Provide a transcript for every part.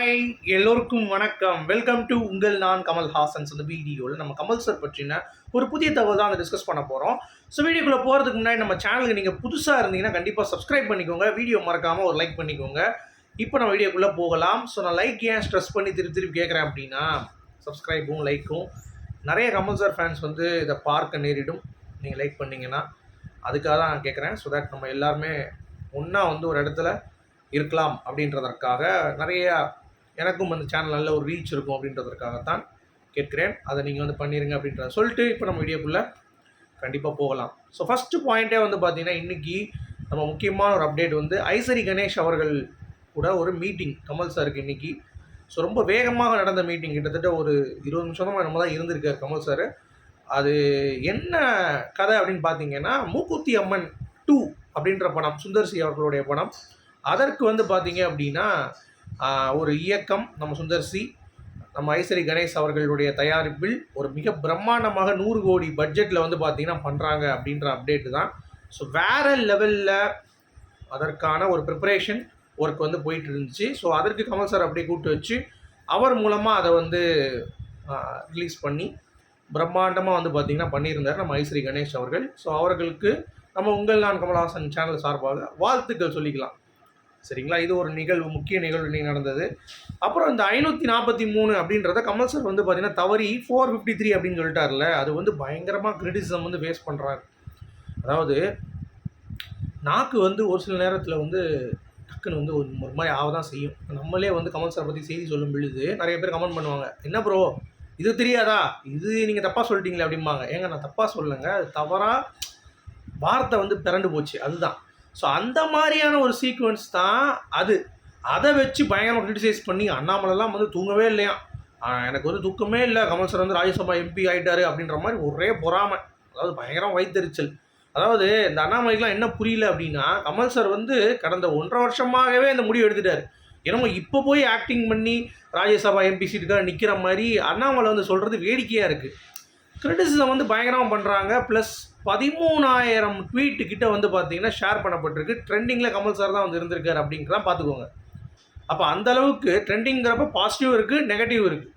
Hi எல்லோருக்கும் வணக்கம். Welcome to உங்கள் நான் கமல் ஹாசன்ஸ் அந்த வீடியோவில் நம்ம கமல் சார் பற்றின ஒரு புதிய தகவல் தான் டிஸ்கஸ் பண்ண போகிறோம் ஸோ வீடியோக்குள்ளே போகிறதுக்கு முன்னாடி நம்ம சேனலுக்கு நீங்கள் புதுசாக இருந்தீங்கன்னா கண்டிப்பாக சப்ஸ்கிரைப் பண்ணிக்கோங்க. வீடியோ மறக்காமல் ஒரு லைக் பண்ணிக்கோங்க. இப்போ நம்ம வீடியோக்குள்ளே போகலாம். ஸோ நான் லைக் ஏன் ஸ்ட்ரெஸ் பண்ணி திருப்பி திருப்பி கேட்குறேன் அப்படின்னா சப்ஸ்கிரைபும் லைக்கும் நிறைய கமல் சார் ஃபேன்ஸ் வந்து இதை பார்க்க நேரிடும். நீங்கள் லைக் பண்ணீங்கன்னா அதுக்காக தான் நான் கேட்குறேன் ஸோ தட் நம்ம எல்லாருமே ஒன்றா வந்து ஒரு இடத்துல இருக்கலாம் அப்படின்றதற்காக நிறையா எனக்கும் அந்த சேனல் நல்ல ஒரு ரீச் இருக்கும் அப்படின்றதுக்காகத்தான் கேட்கிறேன். அதை நீங்கள் வந்து பண்ணிடுங்க அப்படின்றத சொல்லிட்டு இப்போ நம்ம வீடியோக்குள்ளே கண்டிப்பாக போகலாம். ஸோ ஃபஸ்ட்டு பாயிண்ட்டே வந்து பார்த்தீங்கன்னா இன்றைக்கி நம்ம முக்கியமான ஒரு அப்டேட் வந்து ஐசரி கணேஷ் அவர்கள் கூட ஒரு மீட்டிங் கமல் சாருக்கு இன்றைக்கி ஸோ ரொம்ப வேகமாக நடந்த மீட்டிங் கிட்டத்தட்ட ஒரு இருபது நிமிஷமாக நம்ம தான் இருந்திருக்கார் கமல் சார் அது என்ன கதை அப்படின்னு பார்த்தீங்கன்னா மூக்குத்தி அம்மன் டூ அப்படின்ற படம் சுந்தர்சி அவர்களுடைய படம். அதற்கு வந்து பார்த்தீங்க அப்படின்னா ஒரு இயக்கம் நம்ம சுந்தர் சி நம்ம ஐசரி கணேஷ் அவர்களுடைய தயாரிப்பில் ஒரு மிக பிரம்மாண்டமாக நூறு கோடி பட்ஜெட்டில் வந்து பார்த்தீங்கன்னா பண்ணுறாங்க அப்படின்ற அப்டேட்டு தான். ஸோ வேறு லெவலில் அதற்கான ஒரு ப்ரிப்பரேஷன் ஒர்க் வந்து போயிட்டு இருந்துச்சு ஸோ அதற்கு கமல் சார் அப்படியே கூப்பிட்டு வச்சு அவர் மூலமாக அதை வந்து ரிலீஸ் பண்ணி பிரம்மாண்டமாக வந்து பார்த்திங்கன்னா பண்ணியிருந்தார் நம்ம ஐஸ்ரீ கணேஷ் அவர்கள். ஸோ அவர்களுக்கு நம்ம உங்கள் நான் கமல்ஹாசன் சேனல் சார்பாக வாழ்த்துக்கள் சொல்லிக்கலாம். சரிங்களா? இது ஒரு நிகழ்வு முக்கிய நிகழ்வு இன்னைக்கு நடந்தது. அப்புறம் இந்த ஐநூற்றி நாற்பத்தி மூணு அப்படின்றத கமல் சார் வந்து பார்த்தீங்கன்னா தவறி ஃபோர் ஃபிஃப்டி த்ரீ அப்படின்னு சொல்லிட்டார்ல அது வந்து பயங்கரமாக கிரிட்டிசிசம் வந்து ஃபேஸ் பண்ணுறாரு அதாவது நாக்கு வந்து ஒரு சில நேரத்தில் வந்து டக்குன்னு வந்து ஒரு மாதிரி ஆக தான் செய்யும். நம்மளே வந்து கமல் சார் பற்றி செய்தி சொல்லும் பொழுது நிறைய பேர் கமெண்ட் பண்ணுவாங்க என்ன ப்ரோ இது தெரியாதா? இது நீங்கள் தப்பாக சொல்லிட்டீங்களே அப்படிம்பாங்க. ஏங்க நான் தப்பாக சொல்லுங்க அது தவறாக வார்த்தை வந்து பிறண்டு போச்சு. அதுதான். ஸோ அந்த மாதிரியான ஒரு சீக்வன்ஸ் தான் அது. அதை வச்சு பயங்கரமாக கிரிட்டிசைஸ் பண்ணி அண்ணாமலைலாம் வந்து தூங்கவே இல்லையா எனக்கு வந்து தூக்கமே இல்லை. கமல் சார் வந்து ராஜ்யசபா எம்பி ஆயிட்டாரு அப்படின்ற மாதிரி ஒரே பொறாமை. அதாவது பயங்கரம் வைத்தறிச்சல் அதாவது இந்த அண்ணாமலைக்கெலாம் என்ன புரியல அப்படின்னா கமல் சார் வந்து கடந்த ஒன்றரை வருஷமாகவே இந்த முடிவு எடுத்துட்டார். என்னமோ இப்போ போய் ஆக்டிங் பண்ணி ராஜ்யசபா எம்பி சீட்டுக்காக நிற்கிற மாதிரி அண்ணாமலை வந்து சொல்கிறது வேடிக்கையாக இருக்குது கிரிட்டிசிசம் வந்து பயங்கரமாக பண்ணுறாங்க ப்ளஸ் பதிமூணாயிரம் ட்வீட்டு கிட்ட வந்து பார்த்தீங்கன்னா ஷேர் பண்ணப்பட்டிருக்கு. ட்ரெண்டிங்கில் கமல் சார் தான் வந்து இருந்திருக்காரு அப்படிங்கிறத பார்த்துக்கோங்க. அப்போ அந்த அளவுக்கு ட்ரெண்டிங்கிறப்ப பாசிட்டிவ் இருக்குது நெகட்டிவ் இருக்குது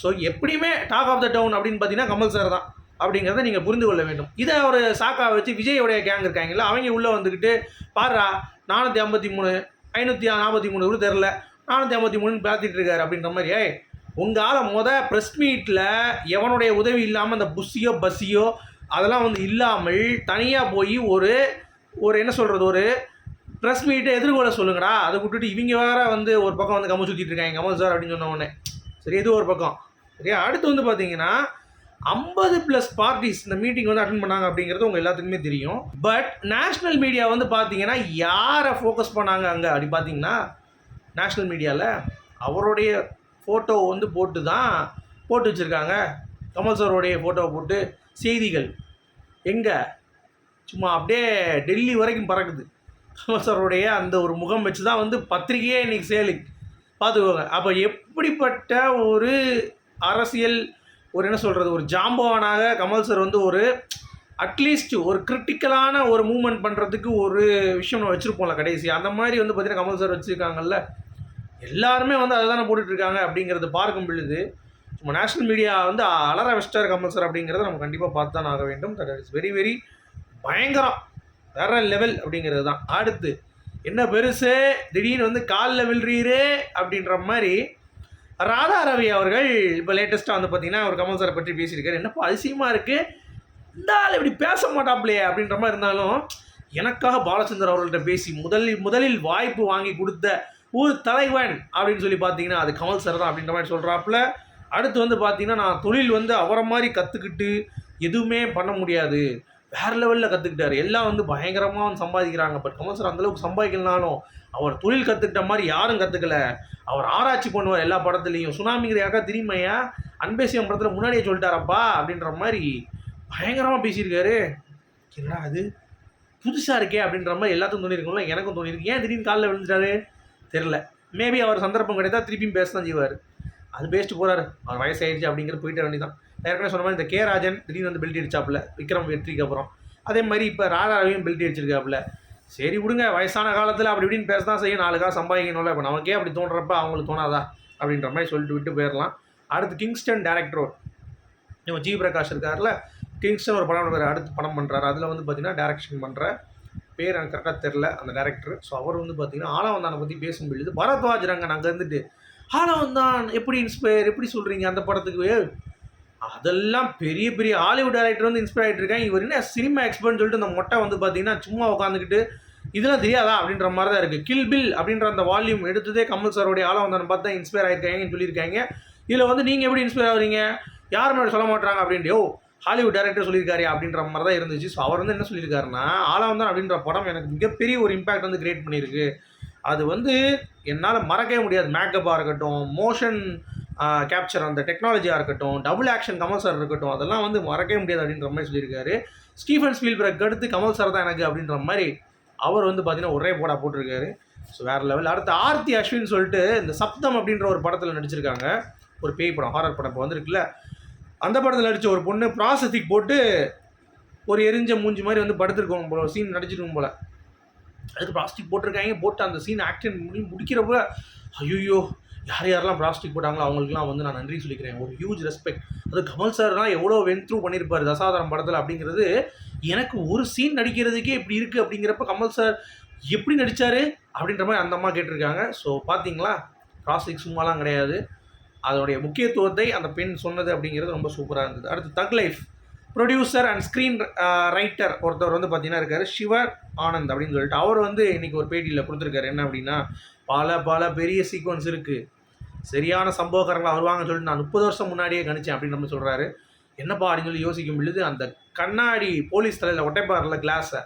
ஸோ எப்படியுமே டாக் ஆஃப் த டவுன் அப்படின்னு பார்த்தீங்கன்னா கமல் சார் தான் அப்படிங்கிறத நீங்கள் புரிந்து கொள்ள வேண்டும். இதை ஒரு சாக்கா வச்சு விஜயோடைய கேங் இருக்காங்கல்ல அவங்க உள்ளே வந்துக்கிட்டு பாருடா நானூற்றி ஐம்பத்தி மூணு ஐநூற்றி நாற்பத்தி மூணு கூட தெரில நானூற்றி ஐம்பத்தி மூணுன்னு பார்த்துட்டு இருக்காரு அப்படின்ற மாதிரி. ஏய் உங்கள் ஆளை முத ப்ரெஸ் மீட்டில் எவனுடைய உதவி இல்லாமல் அந்த புஸ்ஸியோ பஸ்ஸியோ அதெல்லாம் வந்து இல்லாமல் தனியாக போய் ஒரு ஒரு என்ன சொல்கிறது ஒரு ப்ரெஸ் மீட்டை எதிர்கொள்ள சொல்லுங்கடா. அதை விட்டுட்டு இவங்க வேற வந்து ஒரு பக்கம் வந்து கமல் சுற்றிட்டு இருக்காங்க கமல் சார் அப்படின்னு சொன்ன உடனே. சரி இது ஒரு பக்கம். சரியா அடுத்து வந்து பார்த்தீங்கன்னா ஐம்பது ப்ளஸ் பார்ட்டிஸ் இந்த மீட்டிங் வந்து அட்டன் பண்ணாங்க அப்படிங்கிறது உங்கள் எல்லாத்துக்குமே தெரியும். பட் நேஷ்னல் மீடியா வந்து பார்த்தீங்கன்னா யாரை ஃபோக்கஸ் பண்ணாங்க அங்கே? அப்படி பார்த்தீங்கன்னா நேஷ்னல் மீடியாவில் அவருடைய ஃபோட்டோ வந்து போட்டு தான் போட்டு வச்சுருக்காங்க. கமல் சாரோடைய ஃபோட்டோவை போட்டு செய்திகள். எங்கே? சும்மா அப்படியே டெல்லி வரைக்கும் பறக்குது. கமல் அந்த ஒரு முகம் வச்சு தான் வந்து பத்திரிகையே இன்றைக்கி சேலு. பார்த்துக்கோங்க அப்போ எப்படிப்பட்ட ஒரு அரசியல் ஒரு என்ன சொல்கிறது ஒரு ஜாம்பவானாக கமல் சார் வந்து ஒரு அட்லீஸ்ட் ஒரு கிரிட்டிக்கலான ஒரு மூமெண்ட் பண்ணுறதுக்கு ஒரு விஷயம் நம்ம வச்சுருப்போம்ல கடைசி. அந்த மாதிரி வந்து பார்த்திங்கன்னா கமல் சார் வச்சுருக்காங்கல்ல. எல்லாருமே வந்து அதை தானே போட்டுட்ருக்காங்க அப்படிங்கிறது பார்க்கும் பொழுது நம்ம நேஷ்னல் மீடியா வந்து அலற வெஸ்டர் கமல் சார் அப்படிங்கிறத நம்ம கண்டிப்பாக பார்த்து தான் ஆக வேண்டும். தட் இஸ் வெரி வெரி பயங்கரம். வேற லெவல் அப்படிங்கிறது தான் அடுத்து என்ன பெருசு? திடீர்னு வந்து காலில் விழுறீரு அப்படின்ற மாதிரி ராதா ரவி அவர்கள் இப்போ லேட்டஸ்ட்டாக வந்து பார்த்தீங்கன்னா அவர் கமல் சாரை பற்றி பேசியிருக்காரு. என்னப்பா அதிசயமாக இருக்குது இந்த ஆள் இப்படி பேச மாட்டாப்லையே அப்படின்ற மாதிரி இருந்தாலும் எனக்காக பாலச்சந்தர் அவர்கள்ட்ட பேசி முதலில் முதலில் வாய்ப்பு வாங்கி கொடுத்த ஒரு தலைவன் அப்படின்னு சொல்லி பார்த்தீங்கன்னா அது கமல் சார் தான் அப்படின்ற மாதிரி சொல்கிறாப்புல அடுத்து வந்து பார்த்தீங்கன்னா நான் தொழில் வந்து அவரை மாதிரி கற்றுக்கிட்டு எதுவுமே பண்ண முடியாது. வேற லெவலில் கற்றுக்கிட்டாரு எல்லாம் வந்து பயங்கரமாக வந்து சம்பாதிக்கிறாங்க. பட் கமல் அந்தளவுக்கு சம்பாதிக்கலனாலும் அவர் தொழில் கற்றுக்கிட்ட மாதிரி யாரும் கற்றுக்கல அவர் ஆராய்ச்சி பண்ணுவார் எல்லா படத்துலையும். சுனாமிங்கிற யாருக்கா தெரியுமையா அன்பேசியம் படத்தில் முன்னாடியே சொல்லிட்டாரப்பா அப்படின்ற மாதிரி பயங்கரமாக பேசியிருக்காரு. என்னடா அது புதுசாக இருக்கே அப்படின்ற மாதிரி எல்லாத்துக்கும் தோணிருக்கும்ல. எனக்கும் தோணியிருக்கு. ஏன் திடீர்னு காலில் விழுந்துட்டாரு? தெரில மேபி அவர் சந்தர்ப்பம் கிடைத்தா திருப்பியும் பேச தான் செய்வார். அது பேஸ்ட்டு போகிறாரு அவர் வயசாயிடுச்சு அப்படிங்கிற போயிட்டு வேண்டியதான் ஏற்கனவே சொன்ன மாதிரி இந்த கே ராஜன் திடீர்னு வந்து பெல்ட் அடிச்சாப்புல விக்ரம் வெற்றிக்கு அப்புறம். அதே மாதிரி இப்போ ராதா பெல்ட் அடிச்சிருக்காப்புல. சரி விடுங்க வயசான காலத்தில் அப்படி இப்படின்னு பேச தான் செய்யும். நாலு காசு சம்பாதிக்கணும்ல. இப்போ நமக்கே அப்படி தோன்றப்ப அவங்களுக்கு தோணாதா? அப்படின்ற மாதிரி சொல்லிட்டு விட்டு போயிடலாம். அடுத்து கிங்ஸ்டன் டேரக்டர் இவன் ஜி பிரகாஷ் இருக்கார்ல. கிங்ஸ்டன் ஒரு படம் எடுக்கிறார் அடுத்து படம் பண்ணுறாரு அதில் வந்து பார்த்தீங்கன்னா டேரக்ஷன் பண்ணுற பேர் எனக்கு கரெக்டாக தெரில அந்த டேரக்டர் ஸோ அவர் வந்து பார்த்தீங்கன்னா ஆலவந்தானை பற்றி பேசும் பொழுது பரத்வாஜ் ரங்கன் அங்கே இருந்துட்டு ஆலவந்தான் எப்படி இன்ஸ்பயர் எப்படி சொல்கிறீங்க அந்த படத்துக்கு? அதெல்லாம் பெரிய பெரிய ஹாலிவுட் டேரக்டர் வந்து இன்ஸ்பயர் ஆகிட்டு இருக்காங்க. இவர் என்ன சினிமா எக்ஸ்பர்ட்னு சொல்லிட்டு அந்த மொட்டை வந்து பார்த்தீங்கன்னா சும்மா உட்காந்துக்கிட்டு இதெல்லாம் தெரியாதா? அப்படின்ற மாதிரி தான் இருக்குது கில் பில் அப்படின்ற அந்த வால்யூம் எடுத்ததே கமல் சாரோடைய ஆலவந்தானை பார்த்து தான் இன்ஸ்பயர் ஆகிருக்காங்கன்னு சொல்லியிருக்காங்க. இதில் வந்து நீங்கள் எப்படி இன்ஸ்பயர் ஆகுறீங்க? யாருமே சொல்ல மாட்டாங்க அப்படின்ட்டு ஓ ஹாலிவுட் டேரக்டர் சொல்லியிருக்காரு அப்படின்ற மாதிரி தான் இருந்துச்சு. ஸோ அவர் வந்து என்ன சொல்லியிருக்காருன்னா ஆலவந்தான் அப்படின்ற படம் எனக்கு மிகப்பெரிய ஒரு இம்பாக்ட் வந்து கிரியேட் பண்ணியிருக்கு. அது வந்து என்னால் மறக்கவே முடியாது. மேக்கப்பாக இருக்கட்டும் மோஷன் கேப்சர் அந்த டெக்னாலஜியாக இருக்கட்டும் டபுள் ஆக்ஷன் கமல் சார் இருக்கட்டும் அதெல்லாம் வந்து மறக்கவே முடியாது அப்படின்ற மாதிரி சொல்லியிருக்காரு. ஸ்டீஃபன் ஸ்பீல்பர்க் அடுத்து கமல் சார் தான் எனக்கு அப்படின்ற மாதிரி அவர் வந்து பார்த்தீங்கன்னா ஒரே போடா போட்டிருக்காரு. ஸோ வேறு லெவல் அடுத்து ஆர்த்தி அஸ்வின் சொல்லிட்டு இந்த சப்தம் அப்படின்ற ஒரு படத்தில் நடிச்சிருக்காங்க. ஒரு பேய் படம் ஹாரர் படம் இப்போ வந்திருக்குல்ல. அந்த படத்தில் நடித்த ஒரு பொண்ணு ப்ராசஸிக் போட்டு ஒரு எரிஞ்ச மூஞ்சி மாதிரி வந்து படுத்துருக்கோம் போல சீன் நடிச்சிருக்கும் போல. அதுக்கு பிளாஸ்டிக் போட்டிருக்காங்க. போட்டு அந்த சீன் ஆக்ஷன் முடி முடிக்கிறப்ப ஐயோ யார் யாரெல்லாம் பிளாஸ்டிக் போட்டாங்களோ அவங்களுக்குலாம் வந்து நான் நன்றி சொல்லிக்கிறேன். ஒரு ஹியூஜ் ரெஸ்பெக்ட் அது கமல் சார்லாம் எவ்வளோ வென் த்ரூ பண்ணியிருப்பார் தசாதாரம் படத்தில் அப்படிங்கிறது. எனக்கு ஒரு சீன் நடிக்கிறதுக்கே இப்படி இருக்குது அப்படிங்கிறப்ப கமல் சார் எப்படி நடித்தார் அப்படின்ற மாதிரி அந்த அம்மா கேட்டிருக்காங்க. ஸோ பார்த்தீங்களா பிளாஸ்டிக் சும்மாலாம் கிடையாது. அதோடைய முக்கியத்துவத்தை அந்த பெண் சொன்னது அப்படிங்கிறது ரொம்ப சூப்பராக இருந்தது. அடுத்து Thug Life producer and screen writer ஒருத்தவர் வந்து பார்த்தீங்கன்னா இருக்கார். சிவர் ஆனந்த் அப்படின்னு சொல்லிட்டு அவர் வந்து இன்றைக்கி ஒரு பேட்டியில் கொடுத்துருக்காரு. என்ன அப்படின்னா பல பல பெரிய சீக்வன்ஸ் இருக்குது சரியான சம்பவக்காரங்களாக வருவாங்கன்னு சொல்லிட்டு நான் முப்பது வருஷம் முன்னாடியே கணிச்சேன் அப்படின்னு நம்ம சொல்கிறாரு என்னப்பா அப்படின்னு சொல்லி யோசிக்கும் பொழுது அந்த கண்ணாடி போலீஸ் தலையில் ஒட்டைப்பாரில் கிளாஸை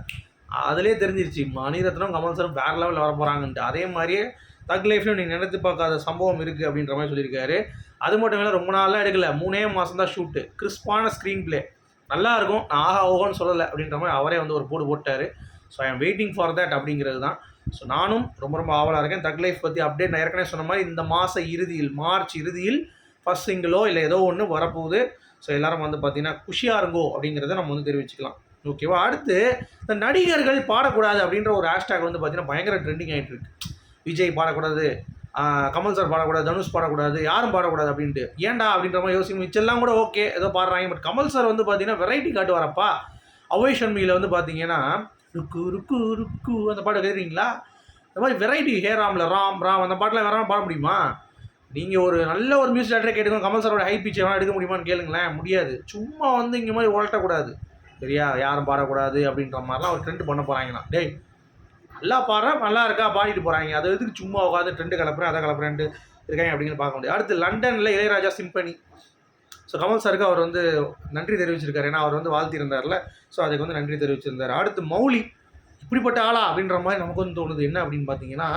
அதிலே தெரிஞ்சிருச்சு. மணிரத்னம் கமல் சார் வேறு லெவலில் வர போகிறாங்கன்ட்டு அதே மாதிரியே தக் லைஃப்லையும் நீங்கள் நினைத்து பார்க்காத சம்பவம் இருக்குது அப்படின்ற மாதிரி சொல்லியிருக்காரு. அது மட்டும் இல்லை ரொம்ப நாளாக எடுக்கல. மூணே மாதம் தான் ஷூட்டு கிறிஸ்பான ஸ்க்ரீன் ப்ளே நல்லா இருக்கும் நான் ஆஹா ஓகோன்னு சொல்லலை அப்படின்ற மாதிரி அவரே வந்து ஒரு போடு போட்டார். So I am waiting for that அப்படிங்கிறது தான். ஸோ நானும் ரொம்ப ரொம்ப ஆவலாக இருக்கேன். தக் லைஃப் பற்றி அப்டேட் நான் ஏற்கனவே சொன்ன மாதிரி இந்த மாத இறுதியில் மார்ச் இறுதியில் ஃபஸ்ட் சிங்கிளோ இல்லை ஏதோ ஒன்று வரப்போகுது. ஸோ எல்லாரும் வந்து பார்த்தீங்கன்னா குஷியாக இருங்கோ அப்படிங்கிறத நம்ம வந்து தெரிவிச்சுக்கலாம். ஓகேவா அடுத்து இந்த நடிகர்கள் பாடக்கூடாது அப்படின்ற ஒரு ஹேஷ்டேக் வந்து பார்த்தீங்கன்னா பயங்கர ட்ரெண்டிங் ஆகிட்டு இருக்கு. விஜய் பாடக்கூடாது. கமல் சார் பாடக்கூடாது தனுஷ் பாடக்கூடாது யாரும் பாடக்கூடாது அப்படின்ட்டு. ஏன்டா அப்படின்ற மாதிரி யோசிக்கும் மிச்செல்லாம் கூட ஓகே ஏதோ பாடுறாங்க. பட் கமல் சார் வந்து பார்த்தீங்கன்னா வெரைட்டி காட்டுவாரப்பா. அவை ஷண்மியில் வந்து பார்த்தீங்கன்னா ருக்கு ருக்கு ருக்கு அந்த பாட்டு கேட்குறீங்களா இந்த மாதிரி வெரைட்டி ஹே ராம் ராம் அந்த பாட்டில் வேற பாட முடியுமா? நீங்கள் ஒரு நல்ல ஒரு மியூசிக் டேரக்டரை கேட்டுக்கோங்க. கமல் சாரோட ஹை பிச்சை வேணால் எடுக்க முடியுமான்னு கேளுங்களேன். முடியாது. சும்மா வந்து இங்கே மாதிரி உழட்டக்கூடாது. சரியா? யாரும் பாடக்கூடாது அப்படின்ற மாதிரிலாம் ஒரு ட்ரெண்ட் பண்ண போகிறாங்கண்ணா டேய் நல்லா பாடுறேன் நல்லா இருக்கா பாடிட்டு போகிறாங்க அது எதுக்கு சும்மா உட்காந்து ட்ரெண்டு கலப்புறேன் அதை கலப்புறேன்ட்டு இருக்காங்க அப்படின்னு பார்க்க முடியாது அடுத்து லண்டனில் இளையராஜா சிம்பனி. ஸோ கமல் சாருக்கு அவர் வந்து நன்றி தெரிவிச்சிருக்காரு. ஏன்னா அவர் வந்து வாழ்த்திருந்தார்ல ஸோ அதுக்கு வந்து நன்றி தெரிவிச்சிருந்தார். அடுத்து மௌலி இப்படிப்பட்ட ஆளா அப்படின்ற மாதிரி நமக்கு வந்து தோணுது. என்ன அப்படின்னு பார்த்தீங்கன்னா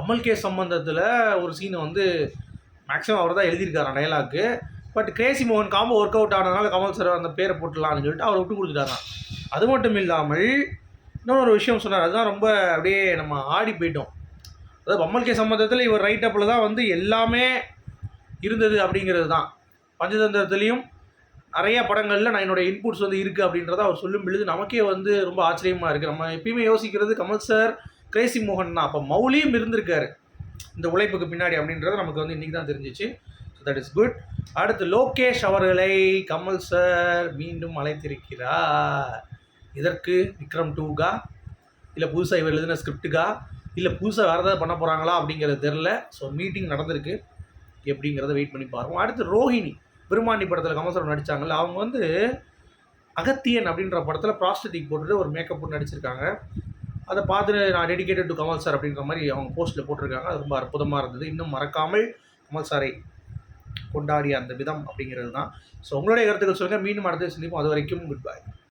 அமல் கே சம்பந்தத்தில் ஒரு சீனை வந்து மேக்ஸிமம் அவர் தான் எழுதியிருக்காரு டைலாக்கு பட் கிரேசி மோகன் காம்போ ஒர்க் அவுட் ஆனதுனால கமல் சார் அந்த பேரை போட்டுடலாம்னு சொல்லிட்டு அவர் விட்டு கொடுத்துட்டாரான் அது மட்டும் இல்லாமல் இன்னொரு விஷயம் சொன்னார். அதுதான் ரொம்ப அப்படியே நம்ம ஆடி போயிட்டோம். அதாவது பம்மல்கே சம்மந்தத்தில் சம்பந்தத்தில் இவர் ரைட் அப்பில் தான் வந்து எல்லாமே இருந்தது அப்படிங்கிறது தான். பஞ்சதந்திரத்துலேயும் நிறைய படங்களில் நான் என்னுடைய இன்புட்ஸ் வந்து இருக்குது அப்படின்றத அவர் சொல்லும் பொழுது நமக்கே வந்து ரொம்ப ஆச்சரியமாக இருக்குது நம்ம எப்பயுமே யோசிக்கிறது கமல் சார் கிரேசி மோகன் தான். அப்போ மௌலியும் இருந்திருக்காரு. இந்த உழைப்புக்கு பின்னாடி அப்படின்றது நமக்கு வந்து இன்றைக்கி தான் தெரிஞ்சிச்சு. ஸோ தட் இஸ் குட் அடுத்து லோகேஷ் அவர்களை கமல் சார் மீண்டும் அழைத்திருக்கிறார். இதற்கு விக்ரம் டூக்கா இல்லை புதுசாக இவர் எழுதின ஸ்கிரிப்டுக்கா இல்லை புதுசாக வேறு ஏதாவது பண்ண போகிறாங்களா அப்படிங்கிறது தெரில ஸோ மீட்டிங் நடந்திருக்கு. எப்படிங்கிறத வெயிட் பண்ணி பாருவோம் அடுத்து ரோஹிணி. பெருமாண்டி படத்தில் கமல்சரம் நடித்தாங்கல்ல அவங்க வந்து அகத்தியன் அப்படின்ற படத்தில் ப்ராஸ்டட்டிக் போட்டுட்டு ஒரு மேக்கப் போட்டு நடிச்சிருக்காங்க. அதை பார்த்து நான் டெடிகேட்டட் டு கமல் சார் அப்படின்ற மாதிரி அவங்க போஸ்ட்டில் போட்டிருக்காங்க. அது ரொம்ப அற்புதமாக இருந்தது. இன்னும் மறக்காமல் கமல் சாரை கொண்டாடிய அந்த விதம் அப்படிங்கிறது தான். ஸோ உங்களுடைய கருத்துக்கள் சொல்லுங்கள் மீண்டும் அடுத்த சந்திப்போம். அது வரைக்கும் குட் பை